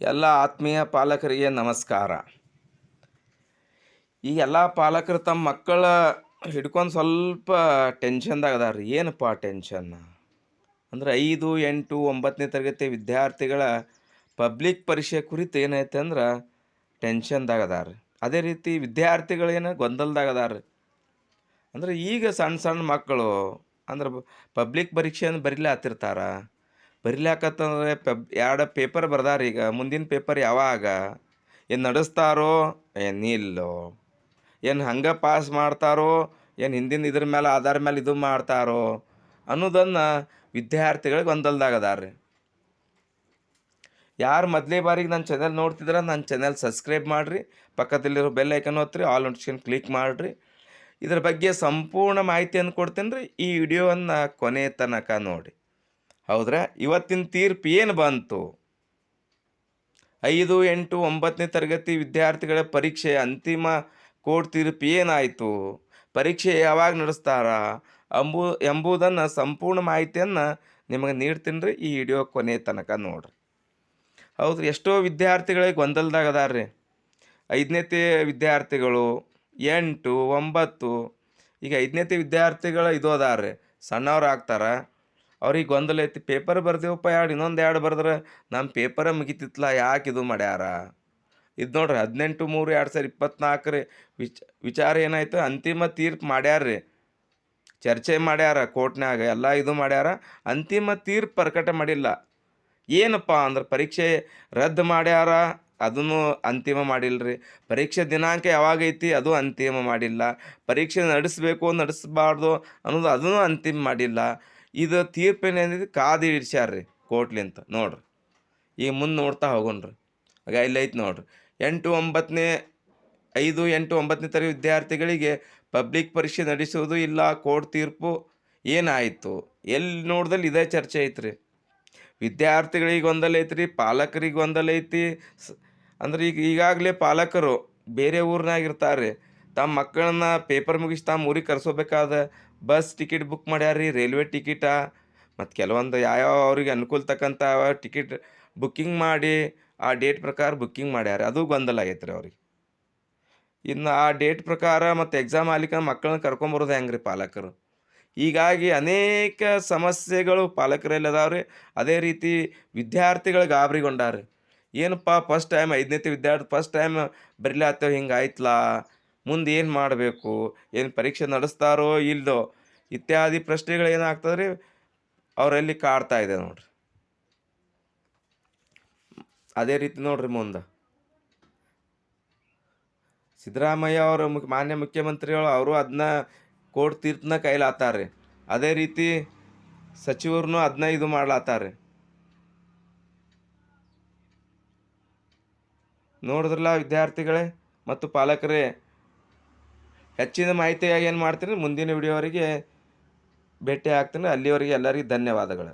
ಎಲ್ಲ ಆತ್ಮೀಯ ಪಾಲಕರಿಗೆ ನಮಸ್ಕಾರ. ಈ ಎಲ್ಲ ಪಾಲಕರು ತಮ್ಮ ಮಕ್ಕಳ ಹಿಡ್ಕೊಂಡು ಸ್ವಲ್ಪ ಟೆನ್ಷನ್ದಾಗ ಅದಾರ ರೀ ಏನಪ್ಪ ಟೆನ್ಷನ್ ಅಂದ್ರೆ ಐದು, ಎಂಟು ಒಂಬತ್ತನೇ ತರಗತಿ ವಿದ್ಯಾರ್ಥಿಗಳ ಪಬ್ಲಿಕ್ ಪರೀಕ್ಷೆ ಕುರಿತು ಏನೈತೆ ಅಂದ್ರೆ ಟೆನ್ಷನ್ದಾಗ ಅದಾರ ಅದೇ ರೀತಿ ವಿದ್ಯಾರ್ಥಿಗಳೇನು ಗೊಂದಲದಾಗ ಅದಾರ ಅಂದ್ರೆ ಈಗ ಸಣ್ಣ ಸಣ್ಣ ಮಕ್ಕಳು ಅಂದ್ರೆ ಪಬ್ಲಿಕ್ ಪರೀಕ್ಷೆಯನ್ನು ಬರಿಲಾತಿರ್ತಾರ. ಬರಿಲಾಕತ್ತಂದ್ರೆ ಪೆಬ್ ಎರಡು ಪೇಪರ್ ಬರ್ದಾರ ಈಗ, ಮುಂದಿನ ಪೇಪರ್ ಯಾವಾಗ? ಏನು ನಡೆಸ್ತಾರೋ? ಏನು ಇಲ್ಲೋ. ಏನು ಹಂಗೆ ಪಾಸ್ ಮಾಡ್ತಾರೋ? ಏನು ಹಿಂದಿನ ಇದ್ರ ಮೇಲೆ ಆಧಾರ ಮೇಲೆ ಇದು ಮಾಡ್ತಾರೋ? ಅನ್ನೋದನ್ನು ವಿದ್ಯಾರ್ಥಿಗಳಿಗೆ ಗೊಂದಲದಾಗ ಅದಾರ ರೀ ಯಾರು ಮೊದಲೇ ಬಾರಿಗೆ ನನ್ನ ಚಾನೆಲ್ ನೋಡ್ತಿದ್ರೆ ನನ್ನ ಚಾನೆಲ್ ಸಬ್ಸ್ಕ್ರೈಬ್ ಮಾಡಿರಿ. ಪಕ್ಕದಲ್ಲಿರೋ ಬೆಲ್ ಐಕನ್ ಹೊತ್ತಿರಿ ಆಲ್ ನೋಟಿಫಿಕೇಶನ್ ಕ್ಲಿಕ್ ಮಾಡಿರಿ. ಇದ್ರ ಬಗ್ಗೆ ಸಂಪೂರ್ಣ ಮಾಹಿತಿಯನ್ನು ಕೊಡ್ತೀನಿ ರೀ ಈ ವಿಡಿಯೋವನ್ನು ಕೊನೆ ತನಕ ನೋಡಿ. ಹೌದ್ರಾ? ಇವತ್ತಿನ ತೀರ್ಪು ಏನು ಬಂತು? ಐದು, ಎಂಟು ಒಂಬತ್ತನೇ ತರಗತಿ ವಿದ್ಯಾರ್ಥಿಗಳ ಪರೀಕ್ಷೆ ಅಂತಿಮ ಕೋರ್ಟ್ ತೀರ್ಪು ಏನಾಯಿತು? ಪರೀಕ್ಷೆ ಯಾವಾಗ ನಡೆಸ್ತಾರ? ಅಂಬು, ಎಂಬುದನ್ನು ಸಂಪೂರ್ಣ ಮಾಹಿತಿಯನ್ನು ನಿಮಗೆ ನೀಡ್ತೀನಿ ರೀ ಈ ವಿಡಿಯೋ ಕೊನೆ ತನಕ ನೋಡ್ರಿ. ಹೌದು ಎಷ್ಟೋ ವಿದ್ಯಾರ್ಥಿಗಳಿಗೆ ಗೊಂದಲದಾಗ ಅದಾರ ರೀ ಐದನೇತಿ ವಿದ್ಯಾರ್ಥಿಗಳು, ಎಂಟು, ಒಂಬತ್ತು, ಈಗ ಐದನೇತಿ ವಿದ್ಯಾರ್ಥಿಗಳ ಇದು ಅದಾರ ರೀ ಸಣ್ಣವ್ರು ಆಗ್ತಾರ? ಅವ್ರಿಗೆ ಗೊಂದಲ ಐತಿ. ಪೇಪರ್ ಬರ್ದೇವಪ್ಪ ಎರಡು ಇನ್ನೊಂದು ಎರಡು ಬರ್ದ್ರೆ ನಮ್ಮ ಪೇಪರ ಮುಗಿತಿತ್ತಲ್ಲ ಯಾಕೆ ಇದು ಮಾಡ್ಯಾರ? ಇದು ನೋಡ್ರಿ ಹದಿನೆಂಟು ಮೂರು ಎರಡು ಸಾವಿರ ಇಪ್ಪತ್ನಾಲ್ಕರ ವಿಚ, ವಿಚಾರ ಏನಾಯಿತು? ಅಂತಿಮ ತೀರ್ಪು ಮಾಡ್ಯಾರ ರೀ ಚರ್ಚೆ ಮಾಡ್ಯಾರ ಕೋರ್ಟ್ನಾಗ ಎಲ್ಲ ಇದು ಮಾಡ್ಯಾರ. ಅಂತಿಮ ತೀರ್ಪು ಪ್ರಕಟ ಮಾಡಿಲ್ಲ. ಏನಪ್ಪ ಅಂದ್ರೆ ಪರೀಕ್ಷೆ ರದ್ದು ಮಾಡ್ಯಾರ, ಅದನ್ನು ಅಂತಿಮ ಮಾಡಿಲ್ಲರಿ ಪರೀಕ್ಷೆ ದಿನಾಂಕ ಯಾವಾಗೈತಿ ಅದು ಅಂತಿಮ ಮಾಡಿಲ್ಲ. ಪರೀಕ್ಷೆ ನಡೆಸಬೇಕು, ನಡೆಸಬಾರ್ದು ಅನ್ನೋದು ಅದನ್ನು ಅಂತಿಮ ಮಾಡಿಲ್ಲ. ಇದು ತೀರ್ಪು ಏನಿದೆ? ಕಾದು ರೀ ಕೋರ್ಟ್ಲಿಂತ ನೋಡ್ರಿ. ಈಗ ಮುಂದೆ ನೋಡ್ತಾ ಹೋಗೋಣ್ರಿ. ಆಗ ಇಲ್ಲೈತೆ ನೋಡ್ರಿ. ಎಂಟು ಒಂಬತ್ತನೇ ಐದು ಎಂಟು ಒಂಬತ್ತನೇ ತರಗತಿ ವಿದ್ಯಾರ್ಥಿಗಳಿಗೆ ಪಬ್ಲಿಕ್ ಪರೀಕ್ಷೆ ನಡೆಸೋದು ಇಲ್ಲ ಕೋರ್ಟ್ ತೀರ್ಪು ಏನಾಯಿತು? ಎಲ್ಲಿ ನೋಡ್ದಲ್ಲಿ ಇದೇ ಚರ್ಚೆ ಐತ್ರಿ. ವಿದ್ಯಾರ್ಥಿಗಳಿಗೆ ಗೊಂದಲ ಐತ್ರಿ, ಪಾಲಕರಿಗೆ ಗೊಂದಲ ಐತಿ. ಅಂದ್ರೆ ಈಗ ಈಗಾಗಲೇ ಪಾಲಕರು ಬೇರೆ ಊರ್ನಾಗ ಇರ್ತಾರೆ ತಮ್ಮ ಮಕ್ಕಳನ್ನ ಪೇಪರ್ ಮುಗಿಸಿ ತಮ್ಮ ಊರಿಗೆ ಕರೆಸೋಬೇಕಾದ ಬಸ್ ಟಿಕೆಟ್ ಬುಕ್ ಮಾಡ್ಯಾರ ರೈಲ್ವೆ ಟಿಕೆಟ ಮತ್ತು ಕೆಲವೊಂದು ಯಾವ್ಯಾವ ಅವ್ರಿಗೆ ಅನುಕೂಲ ತಕ್ಕಂಥ ಟಿಕೆಟ್ ಬುಕ್ಕಿಂಗ್ ಮಾಡಿ, ಆ ಡೇಟ್ ಪ್ರಕಾರ ಬುಕ್ಕಿಂಗ್ ಮಾಡ್ಯಾರ ಅದು ಗೊಂದಲ ಆಗೈತೆ ರೀ ಅವ್ರಿಗೆ. ಇನ್ನು ಆ ಡೇಟ್ ಪ್ರಕಾರ ಮತ್ತು ಎಕ್ಸಾಮ್ ಆಗ್ಲಿಕ್ಕೆ ಮಕ್ಕಳನ್ನ ಕರ್ಕೊಂಬರೋದು ಹೆಂಗೆ ರೀ ಪಾಲಕರು? ಹೀಗಾಗಿ ಅನೇಕ ಸಮಸ್ಯೆಗಳು ಪಾಲಕರಲ್ಲಿ ರೀ ಅದೇ ರೀತಿ ವಿದ್ಯಾರ್ಥಿಗಳು ಗಾಬರಿಗೊಂಡಾರ ಏನಪ್ಪ ಫಸ್ಟ್ ಟೈಮ್ ಐದನೇತಿ ವಿದ್ಯಾರ್ಥಿ ಫಸ್ಟ್ ಟೈಮ್ ಬರಿಲಾತ್ತೇವೆ ಹಿಂಗೆ ಆಯ್ತಲ್ಲ ಮುಂದೆ ಏನು ಮಾಡಬೇಕು? ಏನು ಪರೀಕ್ಷೆ ನಡೆಸ್ತಾರೋ ಇಲ್ಲದೋ ಇತ್ಯಾದಿ ಪ್ರಶ್ನೆಗಳು ಏನಾಗ್ತದೆ ರೀ ಅವರಲ್ಲಿ ಕಾಡ್ತಾ ಇದೆ ನೋಡ್ರಿ. ಅದೇ ರೀತಿ ನೋಡ್ರಿ ಮುಂದೆ. ಸಿದ್ದರಾಮಯ್ಯ ಅವರು ಮುಖ್ಯ ಮಾನ್ಯ ಮುಖ್ಯಮಂತ್ರಿಗಳು ಅವರು ಅದನ್ನ ಕೋರ್ಟ್ ತೀರ್ಪನ್ನ ಕೈಲಾತಾರೆ ಅದೇ ರೀತಿ ಸಚಿವರನ್ನು ಅದನ್ನ ಇದು ಮಾಡ್ಲಾತಾರೆ ನೋಡಿದ್ರಲ್ಲ ವಿದ್ಯಾರ್ಥಿಗಳೇ ಮತ್ತು ಪಾಲಕರೇ ಹೆಚ್ಚಿನ ಮಾಹಿತಿಯಾಗಿ ಏನು ಮಾಡ್ತೀನಿ ಮುಂದಿನ ವಿಡಿಯೋವರೆಗೆ ಭೇಟಿ ಆಗ್ತೀನಿ. ಅಲ್ಲಿವರೆಗೆ ಎಲ್ಲರಿಗೂ ಧನ್ಯವಾದಗಳು.